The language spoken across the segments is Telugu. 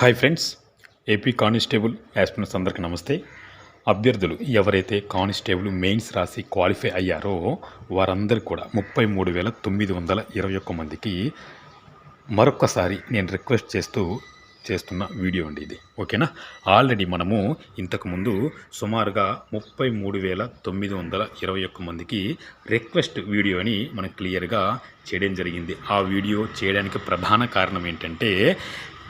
Hi friends AP constable aspirants అందరికీ నమస్తే. అభ్యర్థులు ఎవరైతే కానిస్టేబుల్ మెయిన్స్ రాసి క్వాలిఫై అయ్యారో వారందరూ కూడా ముప్పై మూడు వేల తొమ్మిది వందల ఇరవై ఒక్క మందికి మరొక్కసారి నేను రిక్వెస్ట్ చేస్తూ చేస్తున్న వీడియో అండి ఇది. ఓకేనా? ఆల్రెడీ మనము ఇంతకుముందు సుమారుగా ముప్పై మూడు వేల తొమ్మిది వందల ఇరవై ఒక్క మందికి రిక్వెస్ట్ వీడియోని మనం క్లియర్గా చేయడం జరిగింది. ఆ వీడియో చేయడానికి ప్రధాన కారణం ఏంటంటే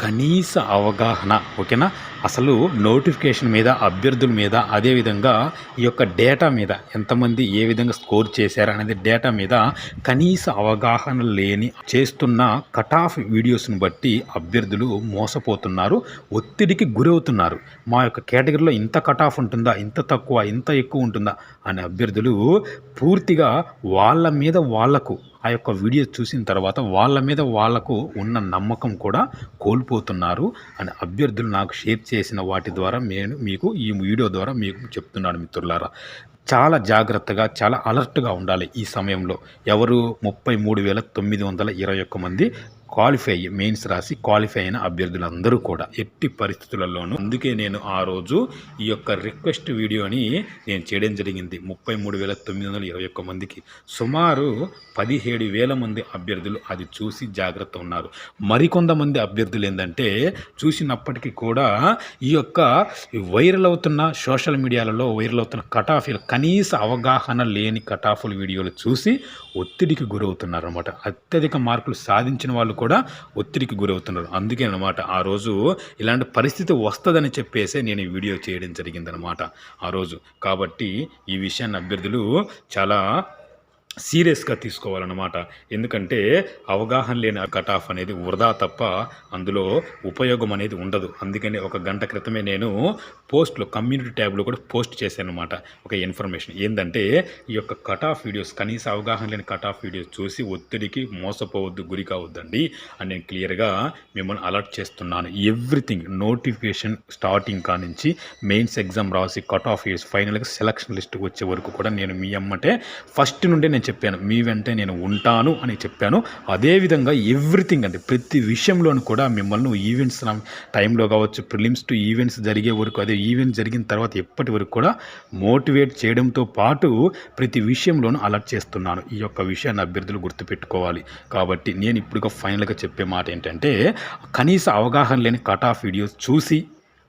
కనీస అవగాహన ఓకేనా? అసలు నోటిఫికేషన్ మీద అభ్యర్థుల మీద అదేవిధంగా ఈ యొక్క డేటా మీద ఎంతమంది ఏ విధంగా స్కోర్ చేశారు అనేది డేటా మీద కనీస అవగాహన లేని చేస్తున్న కట్ ఆఫ్ వీడియోస్ని బట్టి అభ్యర్థులు మోసపోతున్నారు ఒత్తిడికి గురవుతున్నారు. మా యొక్క కేటగిరీలో ఇంత కట్ ఆఫ్ ఉంటుందా? ఇంత తక్కువ? ఇంత ఎక్కువ ఉంటుందా? అనే అభ్యర్థులు పూర్తిగా వాళ్ళ మీద వాళ్ళకు ఆ యొక్క వీడియో చూసిన తర్వాత వాళ్ళ మీద వాళ్ళకు ఉన్న నమ్మకం కూడా కోల్పోతున్నారు అని అభ్యర్థులు నాకు షేర్ చేసిన వాటి ద్వారా నేను మీకు ఈ వీడియో ద్వారా మీకు చెప్తున్నాను మిత్రులారా. చాలా జాగ్రత్తగా చాలా అలర్ట్గా ఉండాలి ఈ సమయంలో. ఎవరు ముప్పై మూడు వేల తొమ్మిది వందల ఇరవై ఒక్క మంది క్వాలిఫై అయ్యి మెయిన్స్ రాసి క్వాలిఫై అయిన అభ్యర్థులందరూ కూడా ఎట్టి పరిస్థితులలోనూ. అందుకే నేను ఆ రోజు ఈ యొక్క రిక్వెస్ట్ వీడియోని నేను చేయడం జరిగింది. ముప్పై మూడు వేల తొమ్మిది వందల ఇరవై ఒక్క మందికి సుమారు పదిహేడు వేల మంది అభ్యర్థులు అది చూసి జాగ్రత్త ఉన్నారు. మరికొంతమంది అభ్యర్థులు ఏంటంటే చూసినప్పటికీ కూడా ఈ యొక్క వైరల్ అవుతున్న సోషల్ మీడియాలలో వైరల్ అవుతున్న కటాఫీలు కనీస అవగాహన లేని కటాఫుల వీడియోలు చూసి ఒత్తిడికి గురవుతున్నారు అనమాట అత్యధిక మార్కులు సాధించిన వాళ్ళు కూడా ఒత్తిడికి గురవుతున్నారు. అందుకే అనమాట ఆ రోజు ఇలాంటి పరిస్థితి వస్తుందని చెప్పేసి నేను ఈ వీడియో చేయడం జరిగిందనమాట ఆ రోజు. కాబట్టి ఈ విషయాన్ని అభ్యర్థులు చాలా సీరియస్గా తీసుకోవాలన్నమాట. ఎందుకంటే అవగాహన లేని కట్ ఆఫ్ అనేది వృధా తప్ప అందులో ఉపయోగం అనేది ఉండదు. అందుకని ఒక గంట క్రితమే నేను పోస్ట్లో కమ్యూనిటీ ట్యాబ్లో కూడా పోస్ట్ చేశాను అనమాట ఒక ఇన్ఫర్మేషన్ ఏంటంటే ఈ యొక్క కట్ ఆఫ్ వీడియోస్ కనీస అవగాహన లేని కట్ ఆఫ్ వీడియోస్ చూసి ఒత్తిడికి మోసపోవద్దు గురి కావద్దండి అని నేను క్లియర్గా మిమ్మల్ని అలర్ట్ చేస్తున్నాను. ఎవ్రీథింగ్ నోటిఫికేషన్ స్టార్టింగ్ కానించి మెయిన్స్ ఎగ్జామ్ రాసి కట్ ఆఫ్ ఇయర్స్ ఫైనల్గా సెలక్షన్ లిస్ట్ వచ్చే వరకు కూడా నేను మీ అమ్మటే ఫస్ట్ నుండే నేను చెప్పాను. మీ వెంటే నేను ఉంటాను అని చెప్పాను. అదేవిధంగా ఎవ్రీథింగ్ అండి. ప్రతి విషయంలోనూ కూడా మిమ్మల్ని ఈవెంట్స్ టైంలో కావచ్చు ప్రిలిమ్స్ టు ఈవెంట్స్ జరిగే వరకు అదే ఈవెంట్ జరిగిన తర్వాత ఎప్పటి వరకు కూడా మోటివేట్ చేయడంతో పాటు ప్రతి విషయంలోనూ అలర్ట్ చేస్తున్నాను. ఈ యొక్క విషయాన్ని అభ్యర్థులు గుర్తుపెట్టుకోవాలి. కాబట్టి నేను ఇప్పుడుగా ఫైనల్గా చెప్పే మాట ఏంటంటే కనీస అవగాహన లేని కట్ ఆఫ్ వీడియోస్ చూసి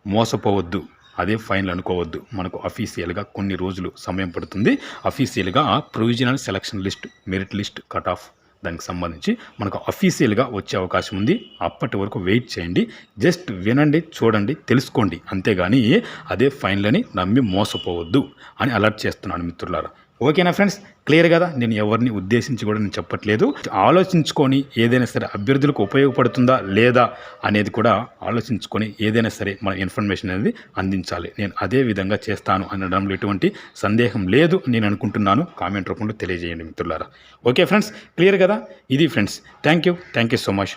మోసపోవద్దు. అదే ఫైనల్ అనుకోవద్దు. మనకు అఫీషియల్గా కొన్ని రోజులు సమయం పడుతుంది. అఫీషియల్గా provisional selection list merit list cut off దానికి సంబంధించి మనకు అఫీషియల్గా వచ్చే అవకాశం ఉంది. అప్పటి వరకు వెయిట్ చేయండి. జస్ట్ వినండి చూడండి తెలుసుకోండి. అంతేగాని అదే ఫైనల్ నమ్మి మోసపోవద్దు అని అలర్ట్ చేస్తున్నాను మిత్రులారా. ఓకేనా ఫ్రెండ్స్? క్లియర్ కదా? నేను ఎవరిని ఉద్దేశించి కూడా నేను చెప్పట్లేదు. ఆలోచించుకొని ఏదైనా సరే అభ్యర్థులకు ఉపయోగపడుతుందా లేదా అనేది కూడా ఆలోచించుకొని ఏదైనా సరే మన ఇన్ఫర్మేషన్ అనేది అందించాలి. నేను అదే విధంగా చేస్తాను అనడంలో ఎటువంటి సందేహం లేదు నేను అనుకుంటున్నాను. కామెంట్ రూపంలో తెలియజేయండి మిత్రులారా. Okay friends? క్లియర్ కదా? ఇది friends thank you thank you so much.